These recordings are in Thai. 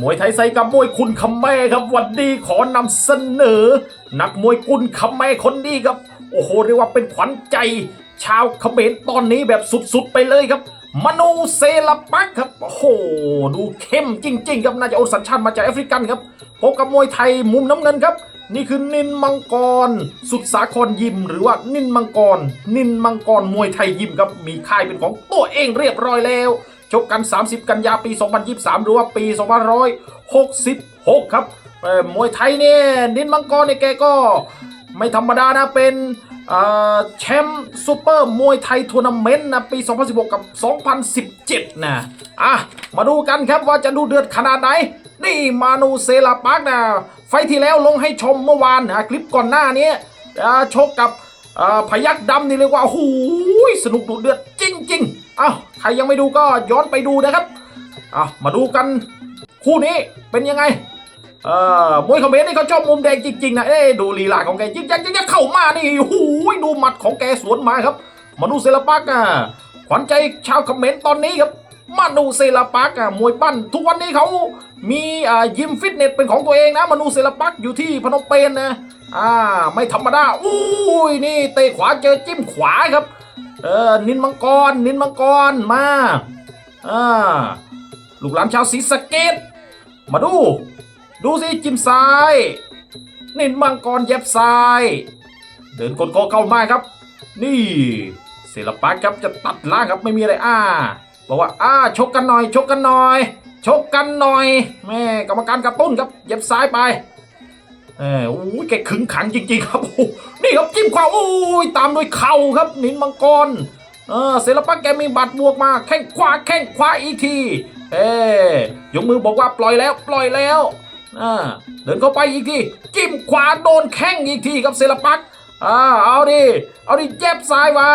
มวยไทยไซกับมวยคุณคำแม่ครับ วันนี้ขอนำเสนอ นักมวยกุนคำแม่คนนี้ครับ โอ้โหเรียกว่าเป็นขวัญใจ ชาวเขมรตอนนี้แบบสุดๆไปเลยครับ มนูเซลปักครับ โอ้โห ดูเข้มจริง ๆ ครับ น่าจะเอาสัญชาติมาจากแอฟริกันครับพบกับมวยไทยมุมน้ำเงินครับ นี่คือนินมังกร สุดสาครยิม หรือว่านินมังกร นินมังกรมวยไทยยิมครับมีค่ายเป็นของตัวเองเรียบร้อยแล้ว ชกกัน 30 กันยาปี 2023 หรือว่าปี 2566 ครับมวยไทยเนี่ยนินมังกรเนี่ยแกก็ไม่ธรรมดานะเป็นแชมป์ซูเปอร์มวยไทยทัวร์นาเมนต์นะปี 2016 กับ 2017 นะ อะ มาดูกันครับว่าจะดูเดือดขนาดไหน นี่มานูเซลาปักนะ ไฟที่แล้วลงให้ชมเมื่อวานนะคลิปก่อนหน้านี้ชกกับพยักดำนี่เรียกว่าโอ้โหสนุกดุเดือดจริง เอ้าใครยังไม่ดูก็ย้อนไปดูนะครับเอามาดูกันคู่นี้เป็นยังไงเอ่อมวยเขมรนี่เขาชอบมุมแดงจริงๆนะเอ๊ดูลีลาของแกจริงจังจะเข้ามานี่โอ้โหดูหมัดของแกสวนมาครับ มานูเซลาปักอะขวัญใจชาวเขมรตอนนี้ครับมานูเซลาปักอะมวยปั้น ทุกวันนี้เขามีอ่ายิมฟิตเนสเป็นของตัวเองนะมานูเซลาปักอยู่ที่พนมเปญนะอ่าไม่ธรรมดาอุ้ยนี่เตะขวาเจอจิ้มขวาครับ เออนินมังกรนินมังกรมาอ่าลูกหลานชาวศรีสะเกดมาดู ดูสิจิ้มซ้าย นินมังกรเย็บซ้าย เดินกดคอเข้ามาครับ นี่ศิลปะครับจะตัดล่างครับไม่มีอะไรอ่าบอกว่าอ่าชกกันหน่อย ชกกันหน่อย ชกกันหน่อยแม่กรรมการกระตุ้นครับเย็บซ้ายไป เออโอ้ยแกขึงขังจริงๆครับโอ้นี่ครับจิ้มขวาโอ้ยตามด้วยเข่าครับนินมังกรเออศิลปะแกมีบัตรบวกมาแข้งขวาแข้งขวาอีกทีเอ้ยกมือบอกว่าปล่อยแล้วปล่อยแล้วอ่าเดินเข้าไปอีกทีจิ้มขวาโดนแข้งอีกทีครับศิลปักอ่าเอาดิเอาดิเย็บซ้ายไว้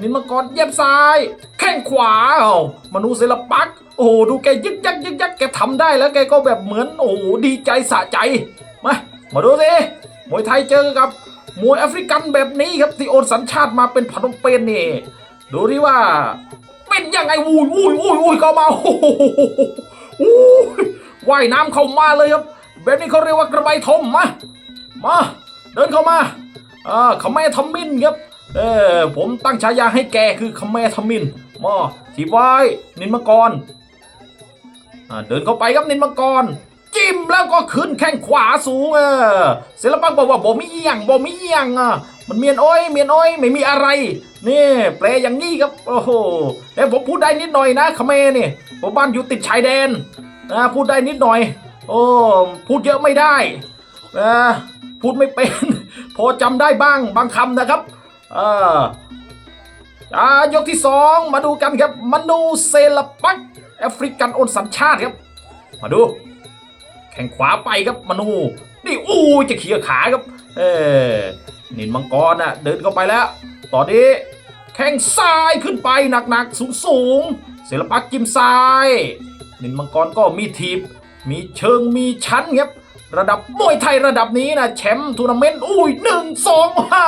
นินมังกรเย็บซ้าย แข้งขวาเอามนูศิลปักโอ้โหดูแกยึกยักยึกยักแกทำได้แล้วแกก็แบบเหมือนโอ้โหดีใจสะใจ มาดูสิมวยไทยเจอกับมวยแอฟริกันแบบนี้ครับที่โอนสัญชาติมาเป็นพนมเปญนี่ดูดิว่า เป็นยังไงอุ้ยอุ้ยอุ้ยอุ้ยเข้ามาโอ้โหอุ้ยว่ายน้ำเข้ามาเลยครับ แบบนี้เขาเรียกว่ากระบายทมมามาเดินเข้ามาอ่าขแม่ทมินครับเออผมตั้งฉายาให้แกคือขแม่ทมินมาทีบไว้นินมังกรอ่าเดินเข้าไปครับนินมังกร จิ้มแล้วก็ขึ้นแข้งขวาสูงเออศิลปักบอกว่าบ่มีอย่างบ่มีอย่างอะมันเมียนอ้อยเมียนอ้อยไม่มีอะไร นี่แปลอย่างนี้ครับโอ้โหแล้วผมพูดได้นิดหน่อยนะคเมนี่ผมบ้านอยู่ติดชายแดนนะพูดได้นิดหน่อย โอ้พูดเยอะไม่ได้นะพูดไม่เป็น พอจำได้บ้างบางคำนะครับเอออ่ายกที่สองมาดูกันครับมนูเซลปักแอฟริกันโอนสัญชาติครับ มาดู แข่งขวาไปครับมนูนี่อู้ยจะเขี่ยขาครับ เออนินมังกรน่ะเดินเข้าไปแล้ว ตอนนี้แข้งซ้ายขึ้นไปหนักๆสูงๆเซลปักจิ้มซ้ายนินมังกรก็มีทีบ มีเชิงมีชั้นครับระดับมวยไทยระดับนี้นะแชมป์ทัวร์นาเมนต์อุ้ยหนึ่งสองห้า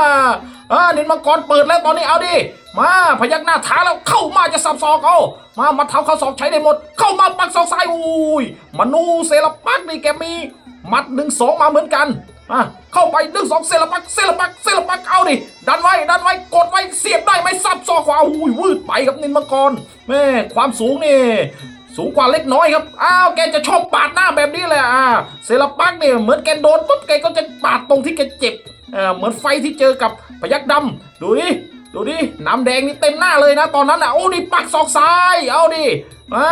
อ่านินมังกรเปิดแล้วตอนนี้เอาดิมาพยักหน้าท้าแล้วเข้ามาจะสับศอกเอา มามาท้าเข้าศอกใช้ได้หมด เข้ามาปักศอกซ้ายอุ้ยมนูเซลปักนี่แกมีมัดหนึ่งสองมาเหมือนกันมาเข้าไปหนึ่งสองเซลปักเซลปักเซลปักเอาดิดันไว้ดันไว้กดไว้เสียบได้ไหมสับศอกขวาอุ้ยวืดไปครับนินมังกรแม่ความสูงนี่สูงกว่าเล็กน้อยครับ อ้าว แกจะชอบปาดหน้าแบบนี้เลยอ่า เซลปักเนี่ยเหมือนแกโดนปุ๊บแกก็จะปาดตรงที่แกเจ็บ อ่า เหมือนไฟที่เจอกับพยักดำ ดูดิ ดูดิน้ำแดงนี่เต็มหน้าเลยนะ ตอนนั้นอะโอ้ดิปักศอกซ้ายเอาดิอ่า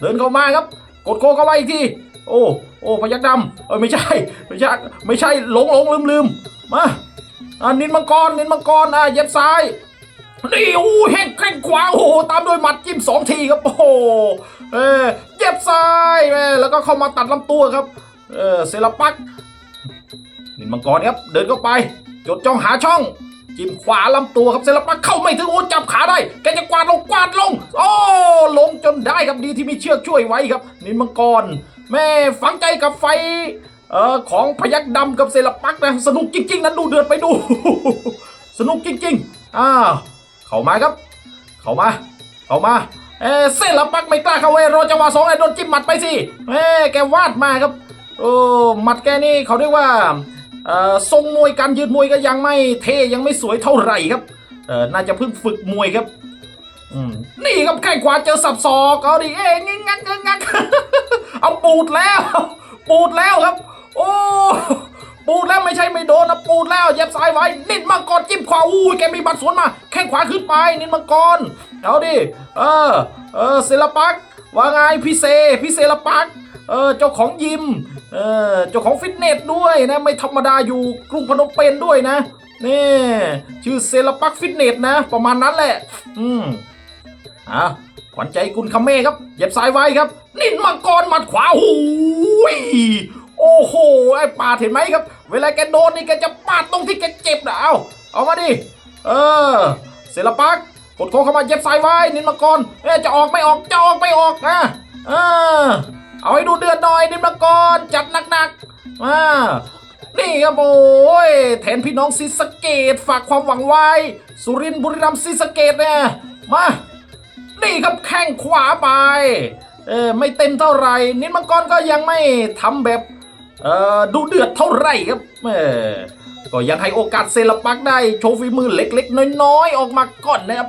เดินเข้ามาครับ กดโคเข้าไปอีกทีโอ้โอ้พยักดำเออไม่ใช่ไม่ใช่ไม่ใช่หลงหลงลืมลืมมาอ่านินมังกรนินมังกรอ่าเย็บซ้ายนี่โอ้แห้งแข้งขวาโอ้โหตามด้วยหมัดจิ้มสองทีครับโอ้โหเออเย็บซ้ายแม่แล้วก็เข้ามาตัดลำตัวครับเออเซลปักนินมังกรครับเดินเข้าไป จดจ้องหาช่อง จิ้มขวาลำตัวครับเซลปักเข้าไม่ถึงโอ้จับขาได้แกจะกวาดลงกวาดลง โอ้ลงจนได้ครับดีที่มีเชือกช่วยไว้ครับ นินมังกร แม่ฝังใจกับไฟเอ่อของพยักดำกับเซลปักนะสนุกจริง ๆ นั้นดูเดือดไปดู สนุกจริงๆอ้าวเข้ามาครับ เข้ามา เข้ามาเอเส้นลปักไม่กล้าเข้าเวรอจังหวะสองไอ้โดนจิ้มหมัดไปสิเอ้แกวาดมาครับโอ้หมัดแกนี่เขาเรียกว่า ทรงมวยการยืนมวยก็ยังไม่เท่ยังไม่สวยเท่าไหร่ครับน่าจะเพิ่งฝึกมวยครับนี่ครับแข้งขวาเจอสับศอกเอาดิเอ้งักงักงักงักเอาปูดแล้ว ปูดแล้วครับ โอ้ปูดแล้วไม่ใช่ไม่โดนนะปูดแล้วเย็บซ้ายไว้นิดมังกรจิ้มขวาอู้แกมีบัตรสวนมา แข้งขวาขึ้นไปนิดมังกรเอาดิเออเออศิลปักว่าไงพี่เซพี่เซลปักเออเจ้าของยิม เออเจ้าของฟิตเนสด้วยนะ ไม่ธรรมดาอยู่กรุงพนมเปญด้วยนะนี่ชื่อเซลปักฟิตเนสนะ ประมาณนั้นแหละ อืมอะขวัญใจกุลคำเม่ครับเหย็บซ้ายไว้ครับ นินมังกรหมัดขวาหูยโอ้โหไอ้ปาดเห็นไหมครับ เวลาแกโดนนี่แกจะปาดตรงที่แกเจ็บนะเอาเอามาดิเออเสลปักกดโค้งเข้ามาเย็บซ้ายไว้นินมังกรเอ๊จะออกไม่ออกจะออกไม่ออกนะเออ เอาให้ดูเดือดหน่อยนินมังกรจัดหนักๆอ่านี่ครับโอ้ยแทนพี่น้องศรีสเกดฝากความหวังไว้ สุรินทร์บุรีรัมย์ศรีสเกดเนี่ยมา นี่ครับแข้งขวาไปเออไม่เต็มเท่าไหร่นินมังกรก็ยังไม่ทำแบบเออดูเดือดเท่าไหร่ครับเออก็ยังให้โอกาสเซลปักได้โชว์ฝีมือเล็กๆ น้อยๆ ออกมาก่อนนะครับ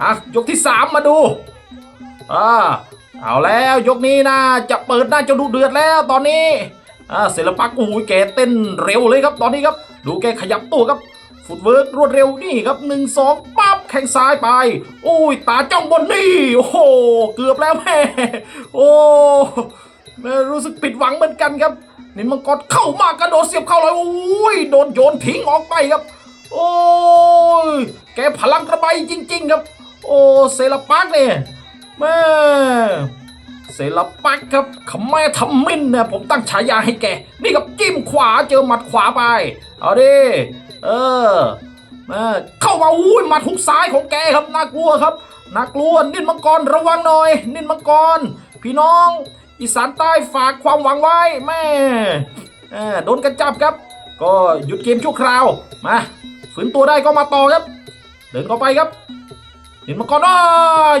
อะยกที่สามมาดูอ่า เอาแล้วยกนี้นะจะเปิดหน้าจะดูเดือดแล้วตอนนี้อ่าเซลปักโอ้ยแกเต้นเร็วเลยครับตอนนี้ครับ ดูแกขยับตัวครับฟุตเวิร์กรวดเร็วนี่ครับหนึ่งสองปั๊บแข้งซ้ายไปโอ้ยตาจ้องบนนี่โอ้โหเกือบแล้วแม่โอ้แม่รู้สึกผิดหวังเหมือนกันครับนิมังกรเข้ามากระโดดเสียบเข้าเลยโอ้ยโดนโยนทิ้งออกไปครับ โอ้ยแกพลังกระบายจริง ๆ ครับ โอ้เซลปักเนี่ย แม่เซลปักครับขมแม่ทำมินเนี่ยผมตั้งฉายาให้แก นี่กับจิ้มขวาเจอหมัดขวาไป เอาดิเออเออเข้ามาอุ้ยหมัดหุกซ้ายของแกครับน่ากลัวครับน่ากลัวนินมังกรระวังหน่อย นินมังกร พี่น้อง อีสานใต้ฝากความหวังไว้แม่เออโดนกันจับครับ ก็หยุดเกมชั่วคราวมาฝืนตัวได้ก็มาต่อครับ เดินเข้าไปครับ นินมังกรอ้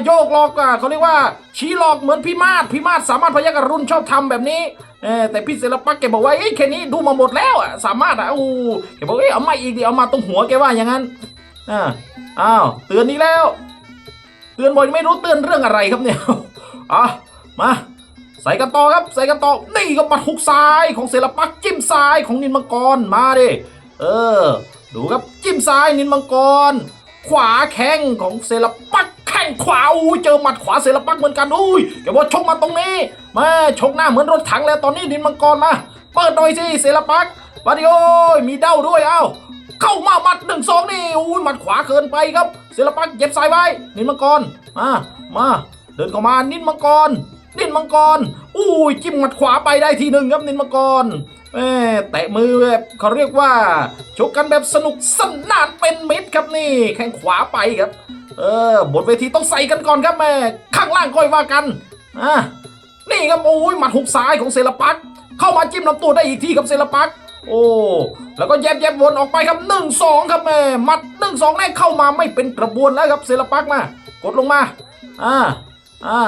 โยกหลอกอะเขาเรียกว่า ชี้หลอกเหมือนพี่มาศพี่มาศสามารถพยักรุณชอบทำแบบนี้เออแต่พี่เซลปักแกบอกว่าเอ้แค่นี้ดูมาหมดแล้วอะสามารถอะอู้แกบอกเอ้ยเอามาอีกดิเอามาตรงหัวแกว่าอย่างนั้นอ่าอ้าวเตือนนี้แล้ว เตือนบ่อยไม่รู้เตือนเรื่องอะไรครับเนี่ยอะมาใส่กันต่อครับใส่กันต่อนี่ก็ปัดหุกซ้ายของเซลปักจิ้มซ้ายของนินมังกรมาดิเออ ดูครับจิ้มซ้ายนินมังกร ขวาแข้งของเซลปักแข้งขวาอุ้ยเจอหมัดขวาเซลปักเหมือนกันอุ้ยแกบอกชกมาตรงนี้มาชกหน้าเหมือนรถถังแล้วตอนนี้นินมังกรมาเปิดหน่อยสิเซลปักมาดิโอ้ยมีเด้าด้วยเอ้าเข้ามาหมัดหนึ่งสองนี่อุ้ยหมัดขวาเกินไปครับเซลปักเย็บซ้ายไว้นินมังกรมามาเดินเข้ามานินมังกรนินมังกรอุ้ยจิ้มหมัดขวาไปได้ทีหนึ่งครับนินมังกร แม่แตะมือแบบเขาเรียกว่าชกกันแบบสนุกสนานเป็นมิตรครับนี่แข้งขวาไปครับ เออบนเวทีต้องใส่กันก่อนครับแม่ข้างล่างค่อยว่ากันอะนี่ครับโอ้ยหมัดหุกซ้ายของเซลปักเข้ามาจิ้มลำตัวได้อีกทีครับเซลปักโอ้แล้วก็แยบแยบวนออกไปครับหนึ่งสองครับแม่หมัดหนึ่งสองแรกเข้ามาไม่เป็นกระบวนแล้วครับเซลปักมากดลงมาอ่าอ่า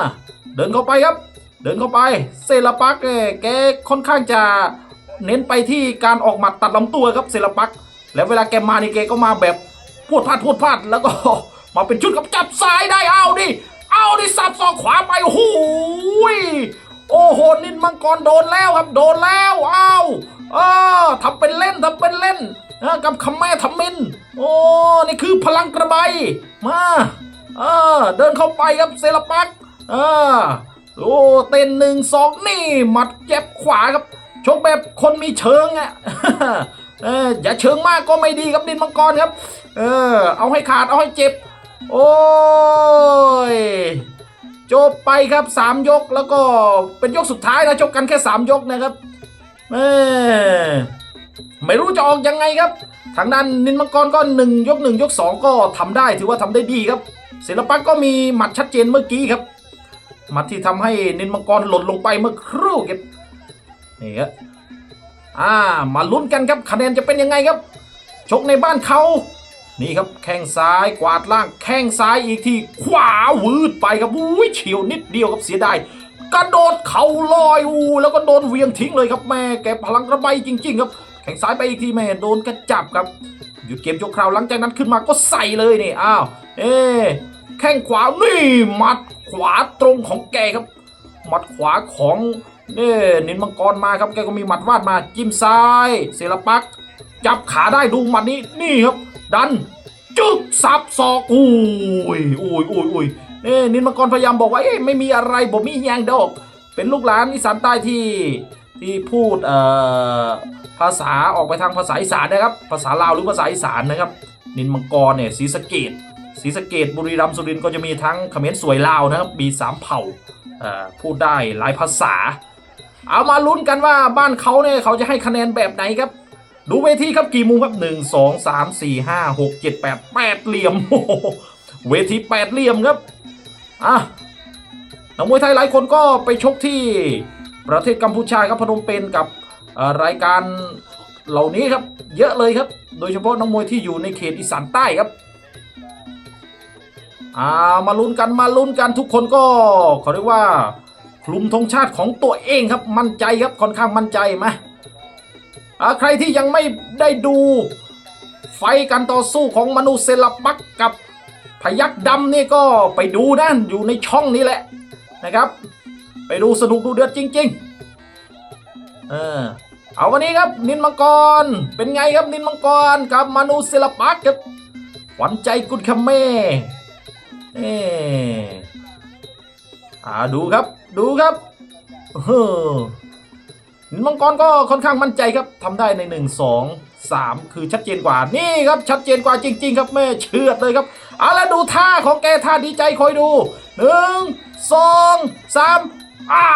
เดินเข้าไปครับ เดินเข้าไปเซลปักเอ่อแกค่อนข้างจะ เน้นไปที่การออกหมัดตัดลำตัวครับเซลปัก แล้วเวลาแกมานี่แกก็มาแบบพวดพลาดพวดพลาดแล้วก็มาเป็นชุดกับจับซ้ายได้เอาดิเอาดิสับซอกขวาไปโอ้โหยโอ้โหนินมังกรโดนแล้วครับ โดนแล้วเอาเออทำเป็นเล่นทำเป็นเล่นกับคำแม่ทำมินโอ้นี่คือพลังกระบายมาเออเดินเข้าไปครับเซลปักเออโอ้เต้นหนึ่งสองนี่หมัดเจ็บขวาครับ ชกแบบคนมีเชิงอะ่ะเอออย่าเชิงมากก็ไม่ดีครับดินมังกรครับ เออ เอาให้ขาดเอาให้เจ็บ โอ้ยจบไปครับสามยกแล้วก็เป็นยกสุดท้ายนะชกกันแค่สามยกนะครับเออไม่รู้จะออกยังไงครับ ทางด้านนินมังกรก็หนึ่งยกหนึ่งยกสองก็ทำได้ถือว่าทำได้ดีครับ ศิลปักก็มีหมัดชัดเจนเมื่อกี้ครับหมัดที่ทำให้นินมังกรหล่นลงไปเมื่อครู่ครับ นี่ครับอ่ามาลุ้นกันครับคะแนนจะเป็นยังไงครับ ชกในบ้านเขานี่ครับแข้งซ้ายกวาดล่างแข้งซ้ายอีกทีขวาวืดไปครับอุ้ยเฉียวนิดเดียวครับเสียดายกระโดดเข่าลอยอูแล้วก็โดนเวียงทิ้งเลยครับแม่แกพลังระใบจริง ๆ ครับ แข้งซ้ายไปอีกทีแม่โดนกระจับครับหยุดเกมชั่วคราวหลังจากนั้นขึ้นมาก็ใส่เลยนี่อ้าวเอ๊แข้งขวานี่หมัดขวาตรงของแกครับหมัดขวาของ นี่นินมังกรมาครับแกก็มีหมัดวาดมาจิ้มซ้ายเซลปักจับขาได้ดูหมัดนี้นี่ครับ ดันจึกสับศอกอุ้ยอุ้ยอุ้ยอุ้ยเอ้นินมังกรพยายามบอกว่าเอ้ยไม่มีอะไรผมมีอย่างดอก เป็นลูกหลานอีสานใต้ที่ที่พูดเอ่อภาษาออกไปทางภาษาอีสานนะครับ ภาษาลาวหรือภาษาอีสานนะครับ นินมังกรเนี่ยศรีสเกดศรีสะเกดบุรีรัมย์สุรินทร์ก็จะมีทั้งเขมรสวยลาวนะครับ มีสามเผ่าเอ่อพูดได้หลายภาษา เอามาลุ้นกันว่าบ้านเขาเนี่ยเขาจะให้คะแนนแบบไหนครับ ดูเวทีครับกี่มุมครับหนึ่งสองสามสี่ห้าหกเจ็ดแปดแปดเหลี่ยมโอ้โหเวทีแปดเหลี่ยมครับอะนักมวยไทยหลายคนก็ไปชกที่ประเทศกัมพูชาครับพนมเปญกับรายการเหล่านี้ครับ เยอะเลยครับ โดยเฉพาะนักมวยที่อยู่ในเขตอีสานใต้ครับอ่ามาลุ้นกันมาลุ้นกันทุกคนก็เขาเรียกว่า คลุมธงชาติของตัวเองครับมั่นใจครับค่อนข้างมั่นใจไหมอาใครที่ยังไม่ได้ดูไฟการต่อสู้ของมนุษย์เซลปักกับพยักดำนี่ก็ไปดูนะอยู่ในช่องนี้แหละนะครับ ไปดูสนุกดูเดือดจริง ๆ เออเอาวันนี้ครับนินมังกรเป็นไงครับนินมังกรกับมนุษย์เซลปักครับขวัญใจกุดคำเม่เอออ่าดูครับ ดูครับเฮ้อมังกรก็ค่อนข้างมั่นใจครับทำได้ใน 1 2 3 คือชัดเจนกว่านี่ครับ ชัดเจนกว่าจริง ๆ ครับแม่เชื่อดเลยครับเอาละดูท่าของแกท่าดีใจคอยดู 1 2 3อ่า